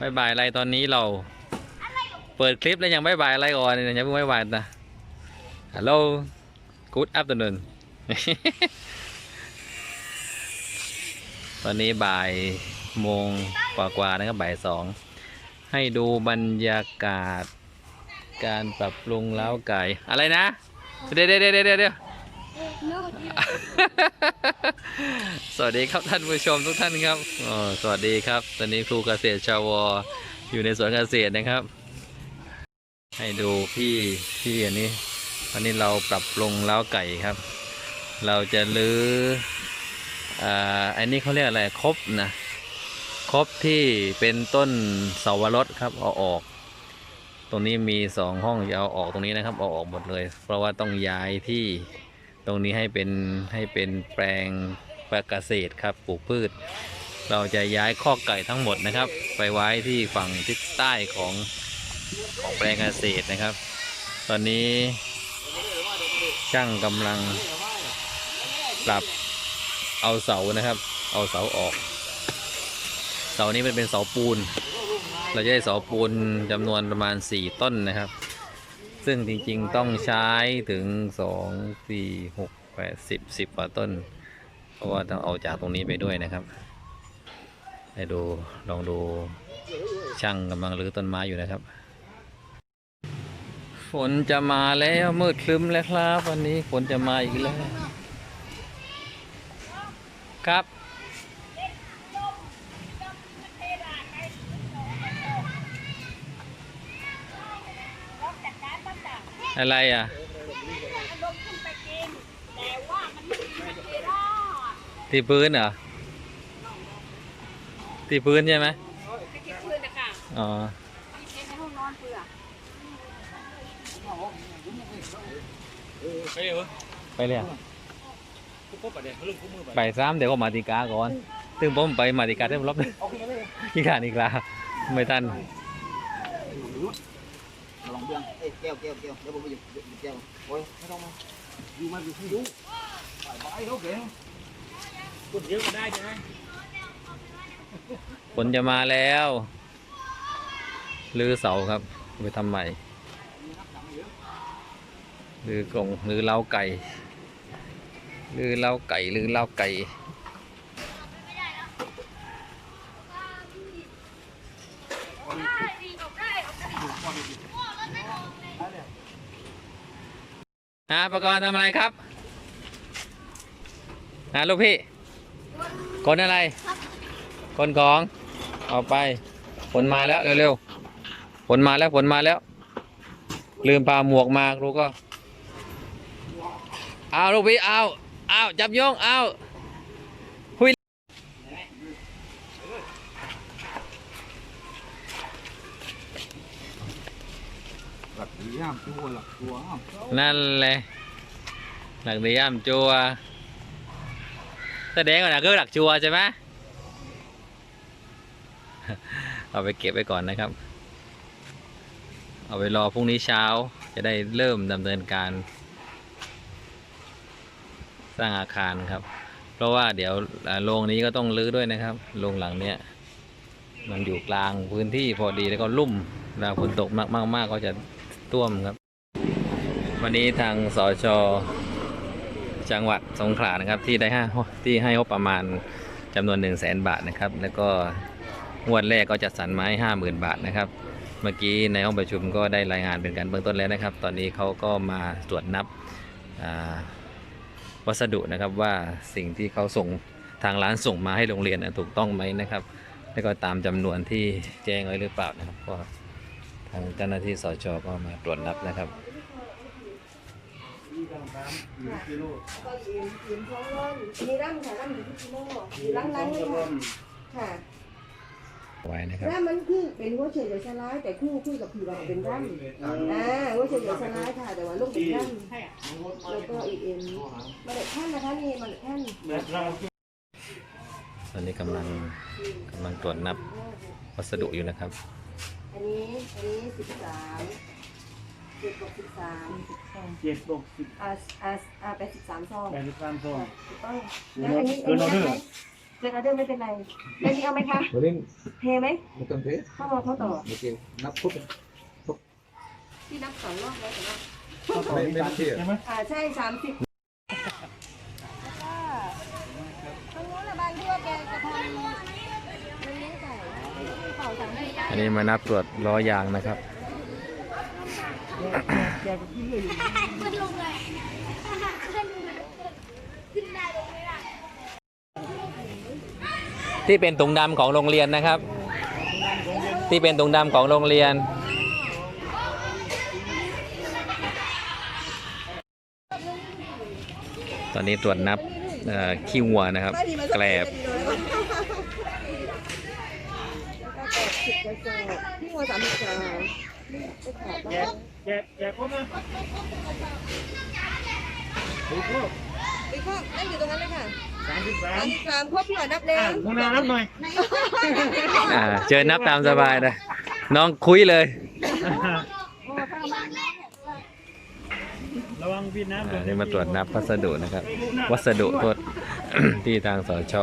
บายบายอะไรตอนนี้เรา เปิดคลิปแล้วยังบายบายอะไรก่อนเนี่ยยังเพิ่งบายบายนะฮัลโหล good afternoon ตอนนี้บ่ายโมงกว่าๆนะครับบ่ายสองให้ดูบรรยากาศ การปรับปรุงเล้าไก่อะไรนะ เดี๋ยวเดี๋ยวเดี๋ยวเดี๋ยวเดี๋ยว สวัสดีครับท่านผู้ชมทุกท่านครับอ๋อสวัสดีครับ ตอนนี้ครูเกษตรชาวอยู่ในสวนเกษตรนะครับ ให้ดูพี่พี่อันนี้วันนี้เราปรับปรุงเล้าไก่ครับ เราจะลื้ออ่าอันนี้เขาเรียกอะไรครบนะครบที่เป็นต้นเสาวรสครับเอาออก ตรงนี้มีสองห้องจะเอาออกตรงนี้นะครับเอาออกหมดเลย เพราะว่าต้องย้ายที่ ตรงนี้ให้เป็นให้เป็นแปลงแปลงเกษตรครับปลูกพืช เราจะย้ายคอไก่ทั้งหมดนะครับ ไปไว้ที่ฝั่งทิศใต้ของของแปลงเกษตรนะครับ ตอนนี้ช่างกำลังปรับเอาเสานะครับ เอาเสาออก เสานี้มันเป็นเสาปูน เราจะได้เสาปูนจำนวนประมาณ 4 ต้นนะครับ ซึ่งจริงๆต้องใช้ถึง2 4 6 8 10 10กว่าต้น เพราะว่าต้องเอาจากตรงนี้ไปด้วยนะครับให้ดูลองดูช่างกำลังรื้อต้นไม้อยู่นะครับ ฝนจะมาแล้วมืดครึ้มแล้วครับ วันนี้ฝนจะมาอีกแล้ว ครับ อะไรอะที่พื้นเหรอที่พื้นใช่ไหมไม่คิดคืนนะคะอ๋อมีเช็คในห้องนอนเปลือกไปเหรอไปเลยอะกูก็ไปเดี๋ยวเรื่องกูมือไปไปซ้ำเดี๋ยวก็มาติกาก่อนซึ่งผมไปมาติกาได้รอบนึงเอาขึ้นมาเลยกี่ขาอีกลาไม่ทัน ลองเบื้องเอ้ยแก้วแก้วแก้วเดี๋ยวผมไปหยิบหยิบแก้วโอ้ยไม่ต้องมาอยู่มาอยู่ที่อยู่ไปไปเขาเก่งคนเยอะก็ได้ใช่ไหมฝนจะมาแล้วรื้อเสาครับไปทำใหม่รื้อกรงรื้อเล้าไก่รื้อเล้าไก่รื้อเล้าไก่ ฮะประกรณ์ทำอะไรครับฮะลูกพี่คนอะไรคนของออกไปผลมาแล้วเร็วๆผลมาแล้วผลมาแล้ว ลืมพาหมวกมาครูก็เอาลูกพี่เอาเอาจับโยงเอาหุย ห ลักดีห้ามตัวหลักตัวห้ามนั่นแหละหลักดีย่ำจัวแสดงก่อนนะคือหลักจัวใช่ไหมเอาไปเก็บไว้ก่อนนะครับ เอาไปรอพรุ่งนี้เช้าจะได้เริ่มดำเนินการ สร้างอาคารครับ เพราะว่าเดี๋ยวโรงนี้ก็ต้องรื้อด้วยนะครับโรงหลังเนี้ยมันอยู่กลางพื้นที่พอดีแล้วก็ลุ่มเวลาฝนตกมากมากๆก็จะ ท่วมครับ วันนี้ทางสชจังหวัดสงขลานะครับที่ได้ห้าที่ให้งบประมาณจำนวน1 0 0 0 0แสนบาทนะครับ แล้วก็งวดแรกก็จัดสรรมาให้ห้าหมื่นบาทนะครับ เมื่อกี้ในห้องประชุมก็ได้รายงานเป็นการเบื้องต้นแล้วนะครับ ตอนนี้เขาก็มาตรวจนับวัสดุนะครับว่าสิ่งที่เขาส่งทางร้านส่งมาให้โรงเรียนนะถูกต้องไหมนะครับ แล้วก็ตามจำนวนที่แจ้งไว้หรือเปล่านะครับก็ ทางเจ้าหน้าที่สชก็มาตรวจนับนะครับก็ยืนยืนท้องร้อนมีร่ำค่ะร่ำอยู่ที่กิโลอยู่ร่างไรเลยค่ะค่ะไว้นะครับร่ำมันคือเป็นหัวเฉยสลายแต่คู่คุยกับผีว่าเป็นร่ำอ่าหัวเฉยสลายค่ะ แต่ว่าลูกเป็นร่ำแล้วก็อีกเอ็นมาเด็ดแท่นนะคะนี่มาเด็ดแท่นตอนนี้กำลังกำลังตรวจนับวัสดุอยู่นะครับ อันนี้อันนี้สิบสามเจ็ดบวกสิบสามเจ็ดบวกสิบอ่าอ่าอ่าแปดสิบสามซองแปดสิบสามซองถูกต้องแล้วอันนี้อันนี้นับไหมเจอออเดอร์ไม่เป็นไรแล้วนี่เอาไหมคะวันนี้เทไหมไม่ต้องเทเข้ามาเข้าต่อโอเคนับครบที่นับสองรอบแล้วแต่ว่าไม่ไม่เที่ยอ่าใช่สามสิบ ตรงนู้นแหละบ้านที่ว่าแกจะทำมันเลี้ยงไก่เป่าสังขยา อันนี้มานับตรวจล้อยางนะครับขึ้นลงเลยที่เป็นถุงดำของโรงเรียนนะครับ ที่เป็นถุงดำของโรงเรียน ตอนนี้ตรวจนับขี้วัวนะครับ แกลบ พี่วัวสามสิบสามแกแกแกครบนะถูกครบไปข้อนั่งอยู่ตรงนั้นเลยค่ะสามสิบสาสามสิบสามครบพี่หน่อยนับเร็วข้งนานับหน่อยอ่าเชิญนับตามสบายนะ น้องคุยเลย ระวังพี่น้ำอ่านี่มาตรวจนับพัสดุนะครับ วัสดุโทษ ที่ทางสช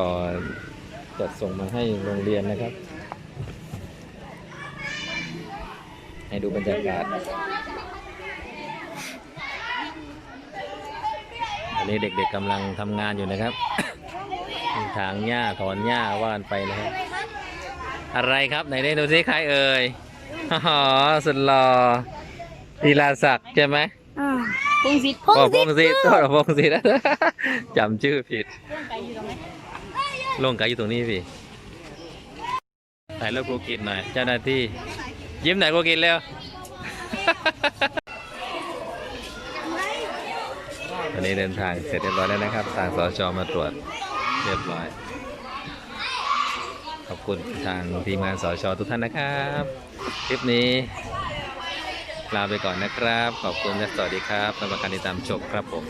จัดส่งมาให้โรงเรียนนะครับ ให้ดูบรรยากาศ อันนี้เด็กๆกำลังทำงานอยู่นะครับถางหญ้าถอนหญ้าว่านไปนะครับอะไรครับไหนได้ดูซิใครเอ่ยอ๋อสุดหล่อลีลาศักดิ์ใช่ไหมพงศิษฐ์พอ๋งอพศิษงฐ์ศิษฐ์โทษพงศิษฐ์จำชื่อผิดลงไก่อยู่ตรงนี้พี่ถ่ายรูปครูกินหน่อยเจ้าหน้าที่ ยิ้มหน่อยครูกินเร็วตอนนี้เดินทางเสร็จเรียบร้อยแล้วนะครับ ทางสชมาตรวจเรียบร้อย ขอบคุณทางทีมงานสชทุกท่านนะครับ คลิปนี้ ลาไปก่อนนะครับ ขอบคุณและสวัสดีครับสำหรับการติดตามชมครับผม